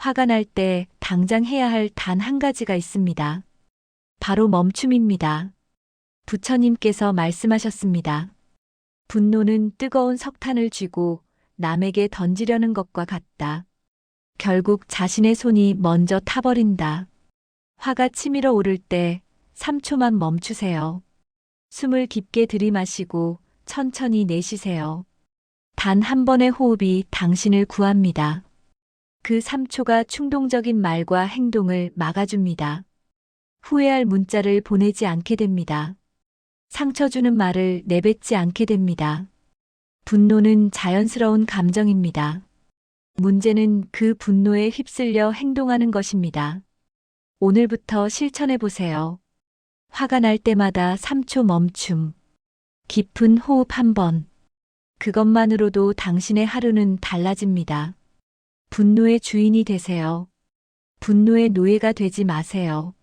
화가 날 때 당장 해야 할 단 한 가지가 있습니다. 바로 멈춤입니다. 부처님께서 말씀하셨습니다. 분노는 뜨거운 석탄을 쥐고 남에게 던지려는 것과 같다. 결국 자신의 손이 먼저 타버린다. 화가 치밀어 오를 때 3초만 멈추세요. 숨을 깊게 들이마시고 천천히 내쉬세요. 단 한 번의 호흡이 당신을 구합니다. 그 3초가 충동적인 말과 행동을 막아줍니다. 후회할 문자를 보내지 않게 됩니다. 상처 주는 말을 내뱉지 않게 됩니다. 분노는 자연스러운 감정입니다. 문제는 그 분노에 휩쓸려 행동하는 것입니다. 오늘부터 실천해 보세요. 화가 날 때마다 3초 멈춤. 깊은 호흡 한 번. 그것만으로도 당신의 하루는 달라집니다. 분노의 주인이 되세요. 분노의 노예가 되지 마세요.